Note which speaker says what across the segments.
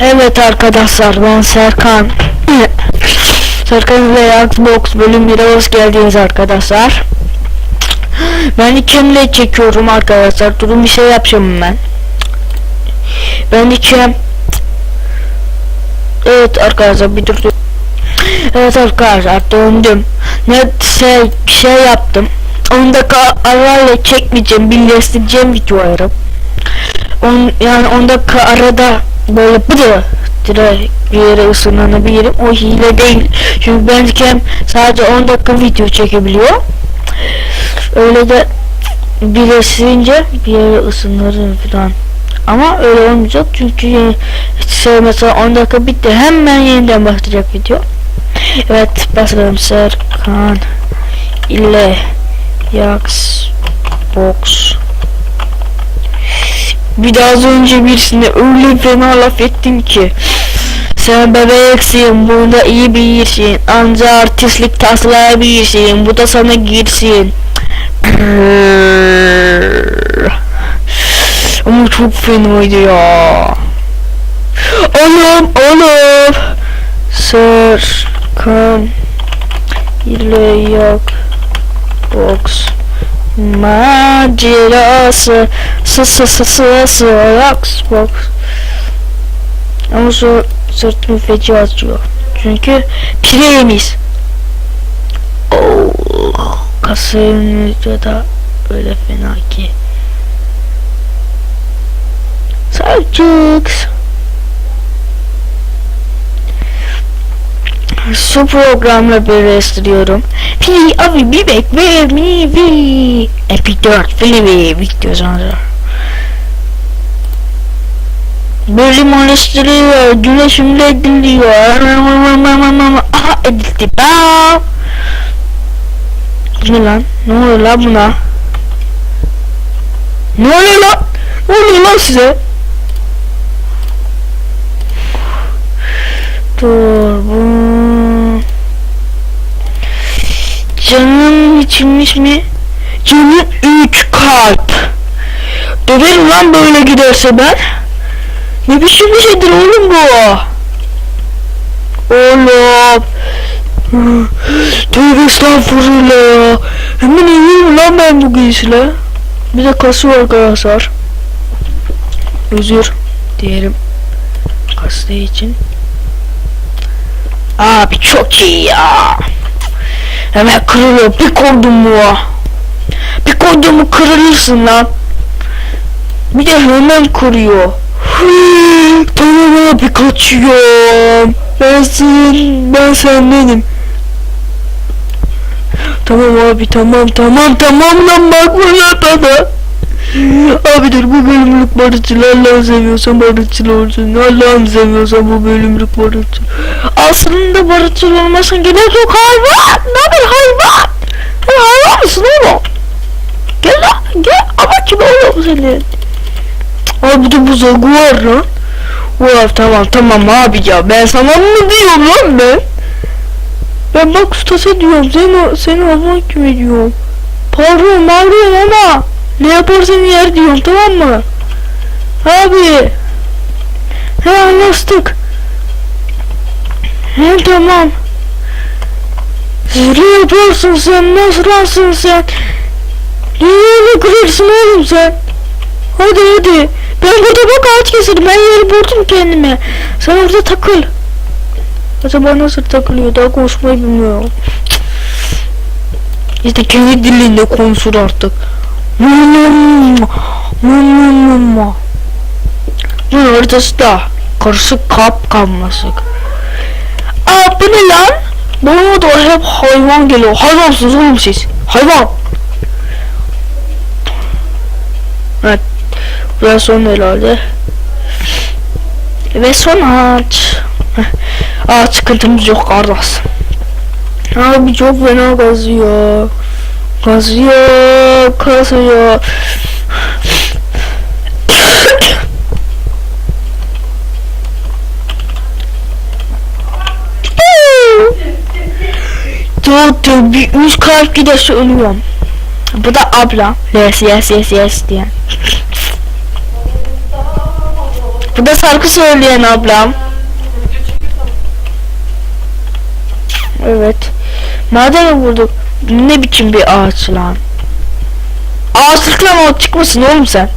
Speaker 1: Evet arkadaşlar ben Serkan. Serkan ve Xbox bölüm 1'e hoş geldiniz arkadaşlar. Ben ikimle çekiyorum arkadaşlar. Durun bir şey yapacağım ben. Ben ikim. Evet arkadaşlar bir dur. dur. Evet arkadaşlar döndüm. Ne şey, şey yaptım. 10 dakika arayla çekmeyeceğim, birleştireceğim videoları. On, yani 10 dakika arada böyle bıdı direkt bir yere ısınlanabilirim. O hile değil. Çünkü Bandcamp sadece 10 dakika video çekebiliyor. Öyle de birleştirince bir yere ısınırım falan. Ama öyle olmayacak çünkü şey mesela 10 dakika bitti hemen yeniden başlayacak video. Evet başlayalım Serkan ile Yax Box bir daha az önce birisine öyle fena laf ettim ki sen bebeksin, bunda iyi birsin, anca artistlik taslayabilirsin, bu da sana girsin. Ama çok fenaydı ya. Oğlum, oğlum. Serkan ile yak box macerası sı sı sı sı sı Xbox ama şu sırtımı feci acıyor çünkü pireyimiz oh, kasayım da öyle fena ki. Selçuk Su programla birleştiriyorum. Pi abi bir bek ve mi vi. Epi 4 filmi video sonra. Bölüm oluşturuyor. Güneşimde ediliyor. Aha edildi. Bu Ne lan? Ne oluyor lan buna? Ne oluyor lan? Ne oluyor lan size? Dur bu Canın içinmiş mi? Canın 3 kalp. Döverim lan böyle giderse ben. Ne biçim bir şeydir oğlum bu? Oğlum. Tövbe estağfurullah ya. Hemen iyiyim lan ben bu giysiyle? Bir de kasıyor arkadaşlar Özür diyelim Kastığı için. Abi çok iyi ya. Hemen kırılıyor. Bir koydum mu? Bir koydum mu kırılırsın lan. Bir de hemen kırıyor. Tamam abi kaçıyorum. Ben senin, ben sendenim. Tamam abi tamam tamam tamam lan bak bana bana. Abi dur bu bölümlük barışçıl Allah'ını seviyorsan barışçıl olsun Allah'ını seviyorsan bu bölümlük barışçıl Aslında barışçıl olmasın gerek yok hayvan! Ne haber hayvan? Sen hayvan mısın oğlum? Gel lan gel ama kim oğlum senin Abi de bu zagu var lan. Var tamam tamam abi ya ben sana mı diyorum lan ben? Ben bak ustasa diyorum seni, seni hayvan gibi diyorum Pardon pardon ama ne yaparsan yer diyorum tamam mı? Abi. He anlaştık. He tamam. Zırı yaparsın sen nasılsın sen? Niye öyle kırırsın oğlum sen? Hadi hadi. Ben burada bak ağaç keserim. Ben yeri buldum kendime. Sen orada takıl. Acaba nasıl takılıyor? Daha konuşmayı bilmiyorum. İşte kendi dilinde konuşur artık. Bunun ortası da karışık kap kalmasık. Aa bu ne lan? Bana da hep hayvan geliyor. Hayvansınız oğlum siz. Hayvan. Evet. Burası son herhalde. Ve son ağaç. Aa sıkıntımız yok kardeş. Abi çok fena kazıyor. Kazıyor, kazıyor. Dur dur bir üç kalp giderse ölüyorum. Bu da abla. Yes yes yes yes diye. Bu da şarkı söyleyen ablam. Evet. Madem vurduk. Ne biçim bir ağaç lan? Ağaçlıkla mı çıkmasın oğlum sen?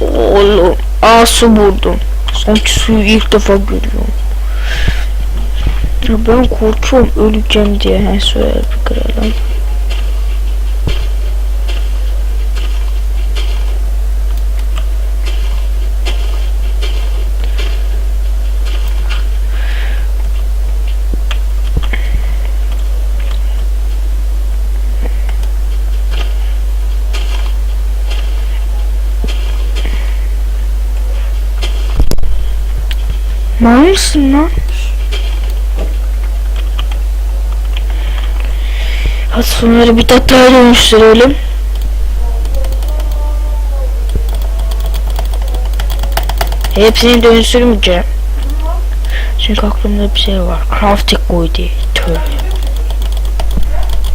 Speaker 1: Oğlum. Aa su buldum. Sanki suyu ilk defa görüyorum. Ya ben korkuyorum öleceğim diye. He söyler bir kralım. Mısın lan? Hadi bunları bir tatlıya dönüştürelim. Hepsini dönüştürmeyeceğim. Çünkü aklımda bir şey var. Crafting diye. Tövbe.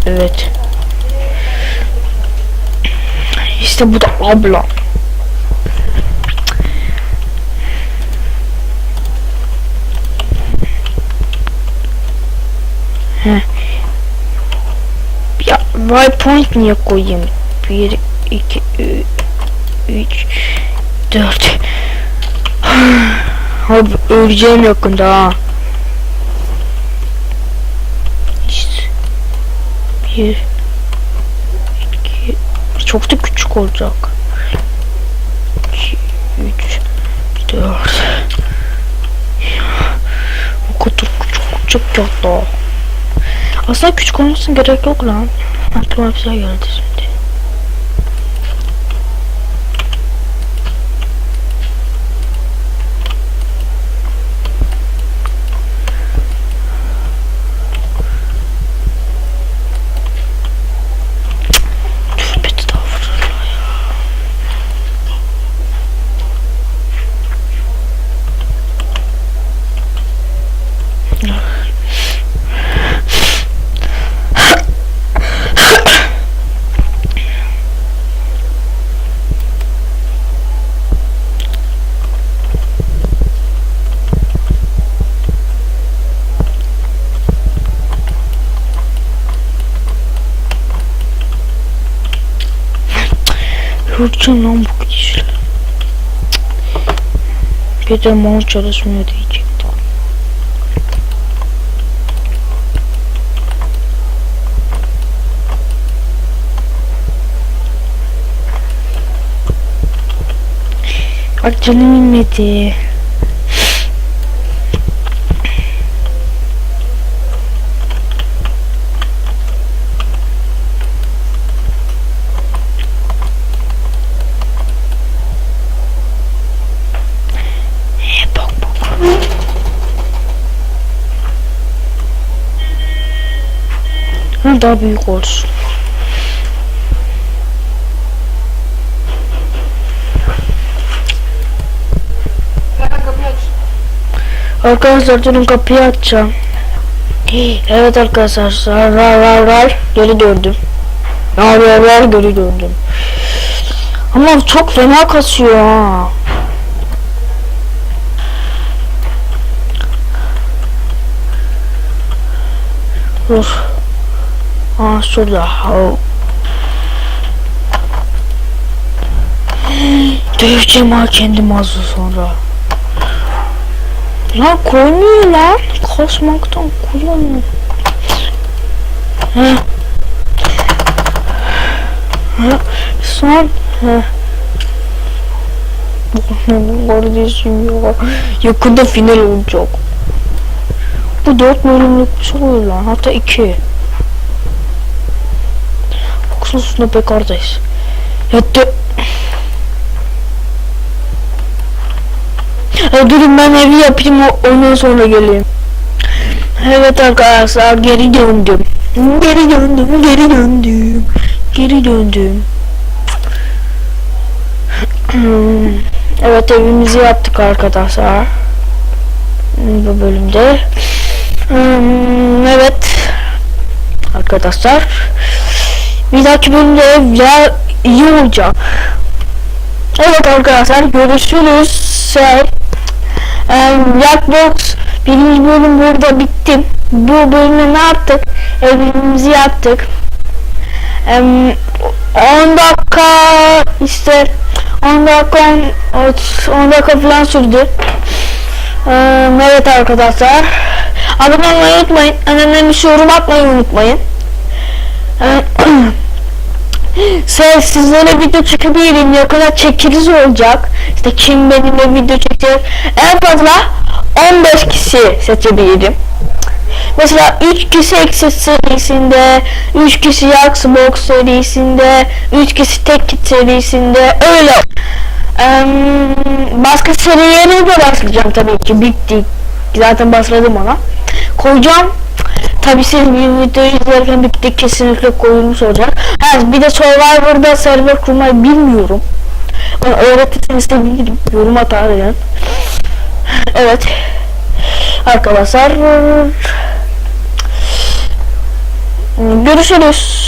Speaker 1: Evet. İşte bu da abla. Heh. Ya waypoint niye koyayım? 1 2 3 4 Abi öleceğim yakında ha. İşte. Bir. iki, Çok da küçük olacak. İki, üç, dört. O kadar küçük küçük yattı. Aslında küçük olmasın gerek yok lan. Aklıma bir şey geldi Yoracağım lan bu gidişle. Bir de mal çalışmıyor diyecektim. Bak canım inmedi. Ha, daha büyük olsun. Arkadaşlar durun kapıyı açacağım. Evet arkadaşlar rar rar rar geri döndüm. Rar rar rar geri döndüm. Ama çok fena kasıyor ha. Dur. Aa şurada. Oh. Döveceğim ha kendimi az sonra. Lan koymuyor lan. Kasmaktan kullanıyor. He. He. Son. He. Kardeşim ya. Yakında final olacak. Bu dört bölümlük bir şey lan. Hatta iki. Baksana üstünde be kardeş. Ya de... Ya durun ben evi yapayım ondan sonra geleyim. Evet arkadaşlar geri döndüm. Geri döndüm, geri döndüm. Geri döndüm. Evet evimizi yaptık arkadaşlar. Bu bölümde. Hmm, evet. Arkadaşlar. Bir dahaki bölümde ev ya
Speaker 2: iyi olacak. Evet arkadaşlar görüşürüz. Şey, em, Jackbox birinci bölüm burada bitti. Bu bölümde ne yaptık? Evimizi yaptık. Em, 10 dakika işte 10 dakika 10, 10 dakika falan sürdü. Em, evet arkadaşlar. Abone olmayı unutmayın. Önemli bir şey yorum atmayı unutmayın. Em, Şey, sizlere video çekebilirim. Ne kadar çekiriz olacak. İşte kim benimle video çekecek. En fazla 15 kişi seçebilirim. Mesela 3 kişi Exit serisinde, 3 kişi Yaxbox serisinde, 3 kişi Tek Kit serisinde öyle. Em, başka serilere de başlayacağım tabii ki. Bitti. Zaten başladım ona. Koyacağım. Tabii siz bir videoyu izlerken bitti kesinlikle koyulmuş olacak. Ha, bir de Survivor'da server kurmayı bilmiyorum. Bana öğretirseniz de bilirim. Yorum atar yani. Evet. Arkadaşlar. Görüşürüz.